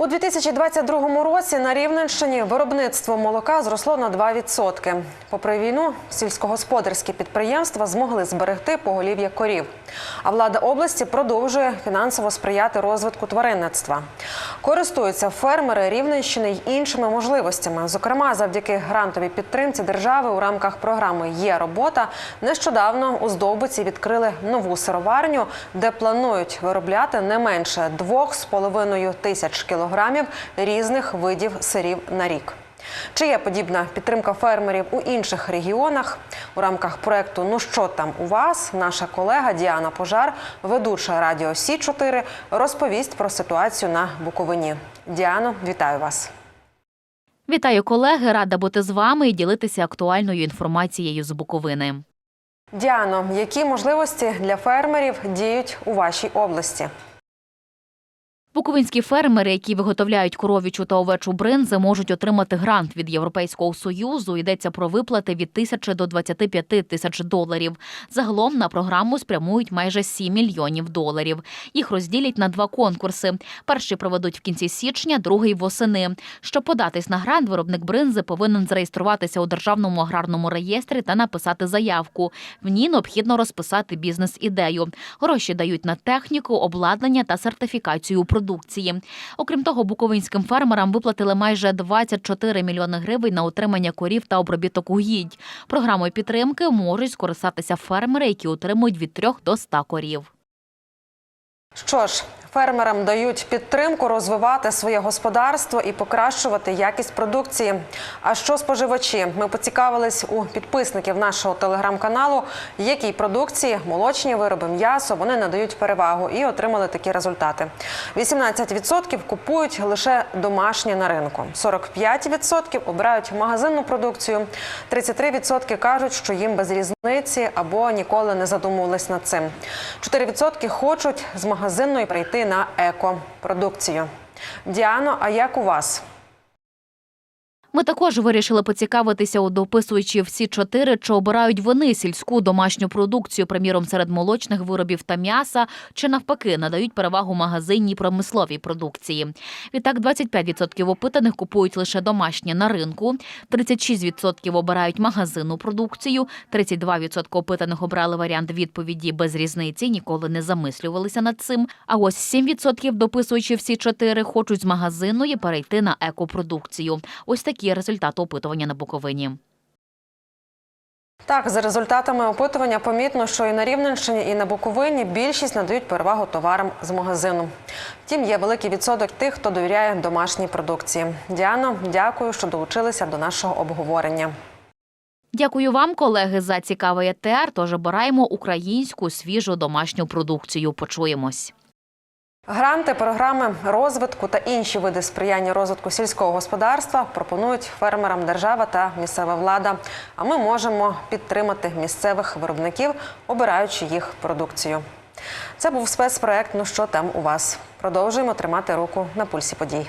У 2022 році на Рівненщині виробництво молока зросло на 2%. Попри війну, сільськогосподарські підприємства змогли зберегти поголів'я корів. А влада області продовжує фінансово сприяти розвитку тваринництва. Користуються фермери Рівненщини й іншими можливостями. Зокрема, завдяки грантовій підтримці держави у рамках програми Є робота нещодавно у Здовбиці відкрили нову сироварню, де планують виробляти не менше 2,5 тисяч кілограмів різних видів сирів на рік. Чи є подібна підтримка фермерів у інших регіонах? У рамках проекту Ну що там у вас? Наша колега Діана Пожар, ведуча радіо Сі 4 розповість про ситуацію на Буковині. Діано, вітаю вас. Вітаю колеги, рада бути з вами і ділитися актуальною інформацією з Буковини. Діано, які можливості для фермерів діють у вашій області? Буковинські фермери, які виготовляють коров'ячу та овечу бринзи, можуть отримати грант від Європейського союзу. Йдеться про виплати від тисячі до 25 тисяч доларів. Загалом на програму спрямують майже 7 мільйонів доларів. Їх розділять на два конкурси. Перший проведуть в кінці січня, другий восени. Щоб податись на грант, виробник бринзи повинен зареєструватися у державному аграрному реєстрі та написати заявку. В ній необхідно розписати бізнес-ідею. Гроші дають на техніку, обладнання та сертифікацію продукції. Окрім того, буковинським фермерам виплатили майже 24 мільйони гривень на утримання корів та обробіток угідь. Програмою підтримки можуть скористатися фермери, які отримують від 3 до 100 корів. Що ж, фермерам дають підтримку розвивати своє господарство і покращувати якість продукції. А що споживачі? Ми поцікавились у підписників нашого телеграм-каналу, якій продукції, молочні вироби, м'ясо вони надають перевагу і отримали такі результати. 18% купують лише домашні на ринку, 45% обирають магазинну продукцію, 33% кажуть, що їм без різниці або ніколи не задумувались над цим. 4% хочуть з магазинної на екопродукцію. Діано, а як у вас? Ми також вирішили поцікавитися у дописуючі всі чотири, чи обирають вони сільську домашню продукцію, приміром серед молочних виробів та м'яса, чи навпаки надають перевагу магазинній промисловій продукції. Відтак 25% опитаних купують лише домашнє на ринку, 36% обирають магазинну продукцію, 32% опитаних обрали варіант відповіді без різниці, ніколи не замислювалися над цим. А ось 7% дописуючи всі чотири, хочуть з магазинної перейти на екопродукцію. Ось такі результати опитування на Буковині. Так, за результатами опитування помітно, що і на Рівненщині, і на Буковині більшість надають перевагу товарам з магазину. Втім, є великий відсоток тих, хто довіряє домашній продукції. Діано, дякую, що долучилися до нашого обговорення. Дякую вам, колеги, за цікавий етер. Тож обираємо українську свіжу домашню продукцію. Почуємось. Гранти, програми розвитку та інші види сприяння розвитку сільського господарства пропонують фермерам держава та місцева влада. А ми можемо підтримати місцевих виробників, обираючи їх продукцію. Це був спецпроект Ну що там у вас? Продовжуємо тримати руку на пульсі подій.